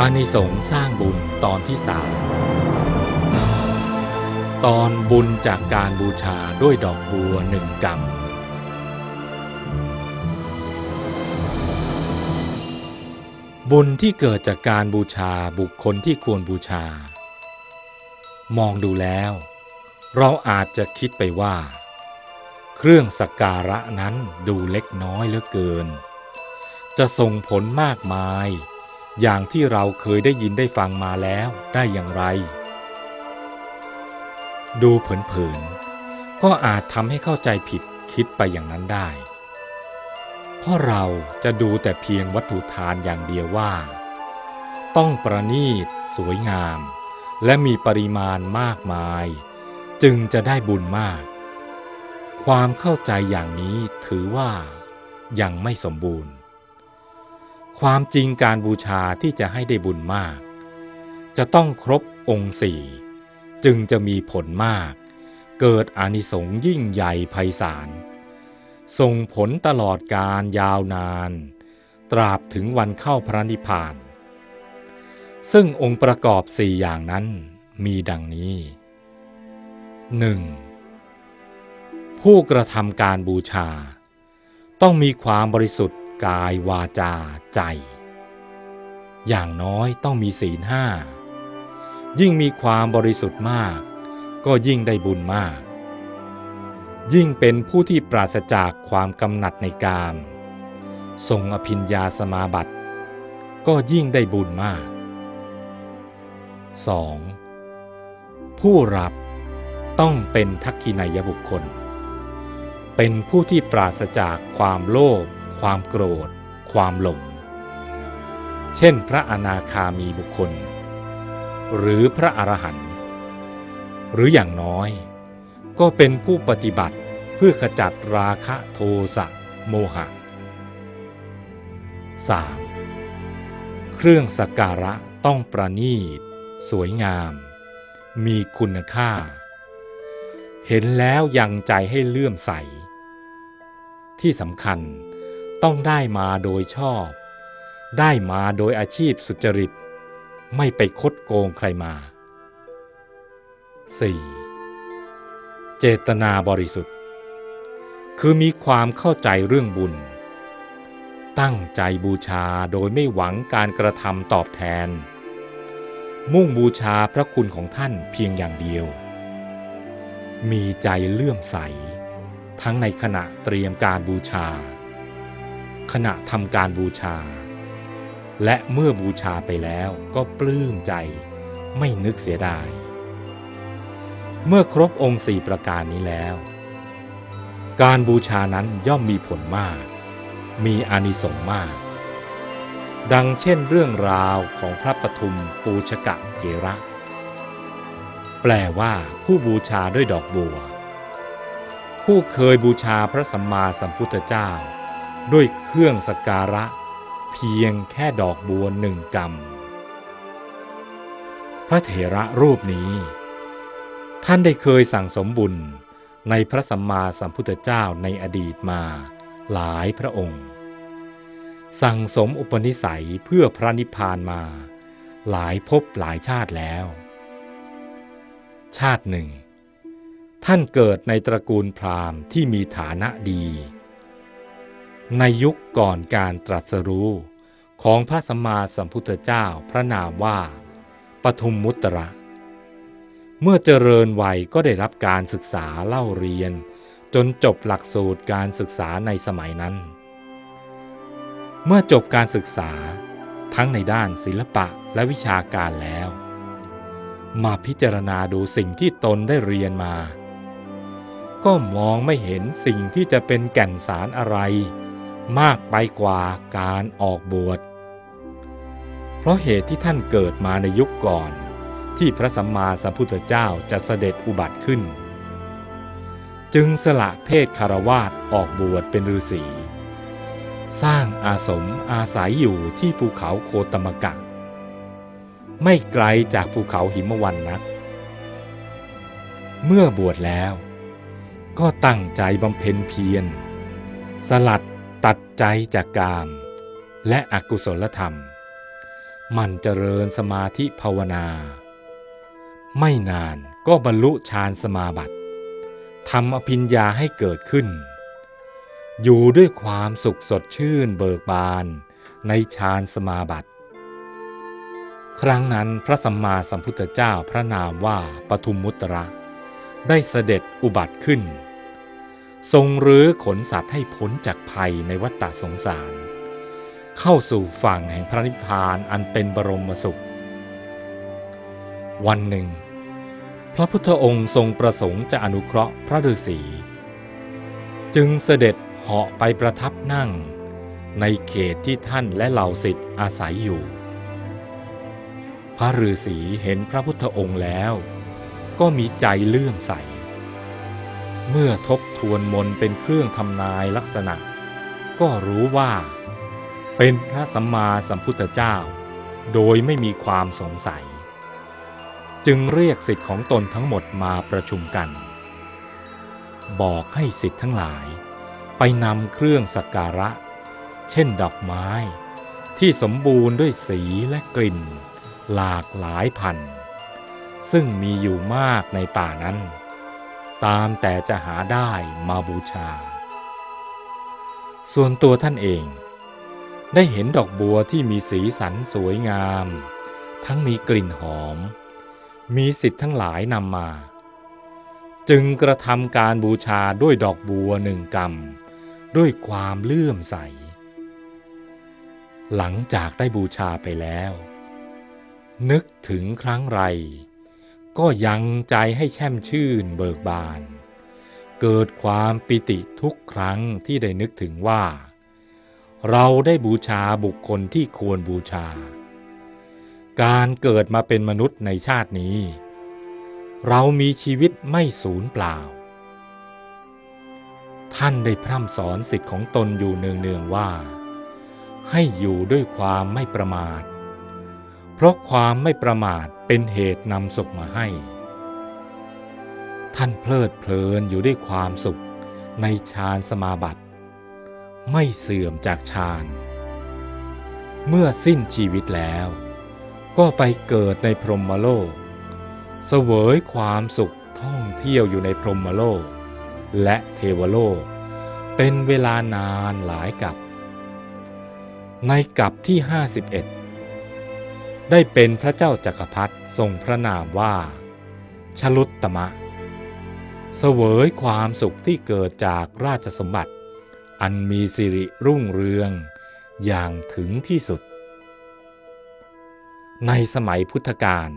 อานิสงส์สร้างบุญตอนที่สามตอนบุญจากการบูชาด้วยดอกบัวหนึ่งกำบุญที่เกิดจากการบูชาบุคคลที่ควรบูชา มองดูแล้ว เราอาจจะคิดไปว่า เครื่องสักการะนั้นดูเล็กน้อยเหลือเกิน จะส่งผลมากมาย อย่างที่เราเคยได้ยินได้ฟังมาแล้วได้อย่างไร ดูเผินๆก็อาจทำให้เข้าใจผิดคิดไปอย่างนั้นได้ เพราะเราจะดูแต่เพียงวัตถุทานอย่างเดียวว่า ต้องประณีต สวยงาม และมีปริมาณมากมาย จึงจะได้บุญมาก ความเข้าใจอย่างนี้ถือว่ายังไม่สมบูรณ์ ความจริงการบูชาที่จะให้ได้บุญมาก จะต้องครบองค์สี่จึงจะมีผลมาก เกิดอานิสงส์ยิ่งใหญ่ไพศาลส่งผลตลอดการยาวนาน ตราบถึงวันเข้าพระนิพพาน ซึ่งองค์ประกอบสี่อย่างนั้นมีดังนี้ 1. ผู้กระทำการบูชา ต้องมีความบริสุทธิ์ กายวาจาใจ อย่างน้อยต้องมีศีลห้า ยิ่งมีความบริสุทธิ์มาก ก็ยิ่งได้บุญมาก ยิ่งเป็นผู้ที่ปราศจากความกำหนัดในกาม ทรงอภิญญาสมาบัติ ก็ยิ่งได้บุญมาก 2. ผู้รับต้องเป็นทักขินายบุคคล เป็นผู้ที่ปราศจากความโลภ ความโกรธ ความหลง เช่นพระอนาคามีบุคคล หรือพระอรหันต์หรืออย่างน้อย ก็เป็นผู้ปฏิบัติเพื่อขจัดราคะโทสะโมหะ 3. เครื่องสักการะต้องประณีต สวยงาม มีคุณค่า เห็นแล้วยังใจให้เลื่อมใส ที่สำคัญ ต้องได้มาโดยชอบ ได้มาโดยอาชีพสุจริต ไม่ไปคดโกงใครมา 4. เจตนาบริสุทธิ์ คือมีความเข้าใจเรื่องบุญ ตั้งใจบูชาโดยไม่หวังการกระทำตอบแทน มุ่งบูชาพระคุณของท่านเพียงอย่างเดียว มีใจเลื่อมใส ทั้งในขณะเตรียมการบูชา ขณะทำการบูชา และเมื่อบูชาไปแล้วก็ปลื้มใจ ไม่นึกเสียดาย เมื่อครบองค์สี่ประการนี้แล้ว การบูชานั้นย่อมมีผลมาก มีอานิสงส์มาก ดังเช่นเรื่องราวของพระปทุมปูชกะเถระ แปลว่าผู้บูชาด้วยดอกบัว ผู้เคยบูชาพระสัมมาสัมพุทธเจ้า ด้วยเครื่องสการะ เพียงแค่ดอกบัวหนึ่งกำพระเถระรูปนี้ ท่านได้เคยสั่งสมบุญในพระสัมมาสัมพุทธเจ้าในอดีตมาหลายพระองค์ สั่งสมอุปนิสัยเพื่อพระนิพพานมา หลายภพหลายชาติแล้ว ชาติหนึ่ง ท่านเกิดในตระกูลพราหมณ์ที่มีฐานะดี ในยุคก่อนการตรัสรู้ของพระสัมมาสัมพุทธเจ้าพระนามว่าปทุมมุตระ เมื่อเจริญวัยก็ได้รับการศึกษาเล่าเรียน จนจบหลักสูตรการศึกษาในสมัยนั้น เมื่อจบการศึกษาทั้งในด้านศิลปะและวิชาการแล้ว มาพิจารณาดูสิ่งที่ตนได้เรียนมา ก็มองไม่เห็นสิ่งที่จะเป็นแก่นสารอะไร มากไปกว่าการออกบวช เพราะเหตุที่ท่านเกิดมาในยุคก่อน ที่พระสัมมาสัมพุทธเจ้าจะเสด็จอุบัติขึ้น จึงสละเพศคารวาสออกบวชเป็นฤาษีสร้างอาสมอาศัยอยู่ที่ภูเขาโคตมกะ ไม่ไกลจากภูเขาหิมวันนัก เมื่อบวชแล้ว ก็ตั้งใจบำเพ็ญเพียร สลัด ตัดใจจากกาม และอกุศลธรรม มันเจริญสมาธิภาวนา ไม่นานก็บรรลุฌานสมาบัติทำอภิญญาให้เกิดขึ้น อยู่ด้วยความสุขสดชื่นเบิกบานในฌานสมาบัติ ครั้งนั้นพระสัมมาสัมพุทธเจ้าพระนามว่าปทุมมุตระ ได้เสด็จอุบัติขึ้น ทรงรื้อขนสัตว์ให้พ้นจากภัยในวัฏฏะสงสาร เข้าสู่ฝั่งแห่งพระนิพพานอันเป็นบรมสุข วันหนึ่ง พระพุทธองค์ทรงประสงค์จะอนุเคราะห์พระฤาษีจึงเสด็จเหาะไปประทับนั่ง ในเขตที่ท่านและเหล่าศิษย์อาศัยอยู่ พระฤาษีเห็นพระพุทธองค์แล้ว ก็มีใจเลื่อมใส เมื่อทบทวนมนเป็นเครื่องทำนายลักษณะ ก็รู้ว่า เป็นพระสัมมาสัมพุทธเจ้า โดยไม่มีความสงสัย จึงเรียกสิทธิ์ของตนทั้งหมดมาประชุมกัน บอกให้สิทธิ์ทั้งหลาย ไปนำเครื่องสักการะ เช่นดอกไม้ ที่สมบูรณ์ด้วยสีและกลิ่น หลากหลายพันธุ์ซึ่งมีอยู่มากในป่านั้น ตามแต่จะหาได้มาบูชา ส่วนตัวท่านเอง ได้เห็นดอกบัวที่มีสีสันสวยงาม ทั้งมีกลิ่นหอม มีสิทธิ์ทั้งหลายนำมา จึงกระทำการบูชาด้วยดอกบัวหนึ่งกำด้วยความเลื่อมใส หลังจากได้บูชาไปแล้ว นึกถึงครั้งไร ก็ยังใจให้แช่มชื่นเบิกบาน เกิดความปิติทุกครั้งที่ได้นึกถึงว่า เราได้บูชาบุคคลที่ควรบูชา การเกิดมาเป็นมนุษย์ในชาตินี้ เรามีชีวิตไม่สูญเปล่า ท่านได้พร่ำสอนสิทธิ์ของตนอยู่เนืองๆว่า ให้อยู่ด้วยความไม่ประมาท เพราะความไม่ประมาทเป็นเหตุนำสุขมาให้ ท่านเพลิดเพลินอยู่ด้วยความสุขในฌานสมาบัติ ไม่เสื่อมจากฌาน เมื่อสิ้นชีวิตแล้ว ก็ไปเกิดในพรหมโลก เสวยความสุขท่องเที่ยวอยู่ในพรหมโลก และเทวโลก เป็นเวลานานหลายกับ ในกับที่ 51 ได้เป็นพระเจ้าจักรพรรดิทรงพระนามว่า ชลุตตมะ เสวยความสุขที่เกิดจากราชสมบัติ อันมีสิริรุ่งเรืองอย่างถึงที่สุด ในสมัยพุทธกาล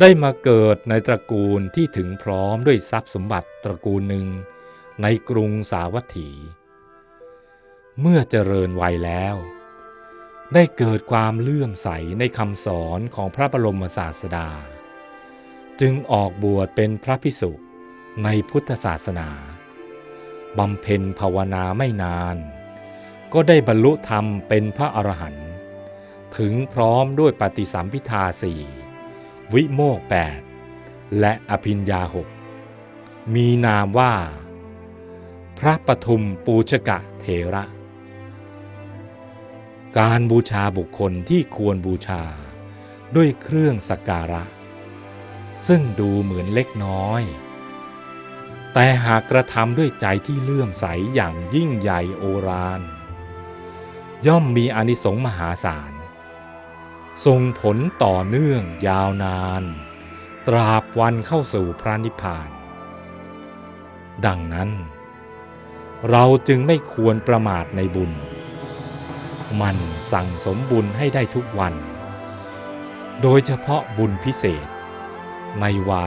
ได้มาเกิดในตระกูลที่ถึงพร้อมด้วยทรัพย์สมบัติตระกูลหนึ่งในกรุงสาวัตถี เมื่อเจริญวัยแล้ว ได้เกิดความเลื่อมใสในคำสอนของพระบรมศาสดา จึงออกบวชเป็นพระพิสุในพุทธศาสนาบำเพ็ญภาวนาไม่นาน ก็ได้บรรลุธรรมเป็นพระอรหันต์ถึงพร้อมด้วยปฏิสัมพิทาสี่วิโมกแปดและอภิญญาหกมีนามว่า พระปทุมปูชกะเถระ การบูชาบุคคลที่ควรบูชาด้วยเครื่องสักการะ ซึ่งดูเหมือนเล็กน้อย แต่หากกระทำด้วยใจที่เลื่อมใสอย่างยิ่งใหญ่โอฬารย่อมมีอนิสงส์มหาศาลส่งผลต่อเนื่องยาวนาน ตราบวันเข้าสู่พระนิพพาน ดังนั้น เราจึงไม่ควรประมาทในบุญ มันสั่งสมบุญให้ได้ทุกวัน โดยเฉพาะบุญพิเศษ ในวาระ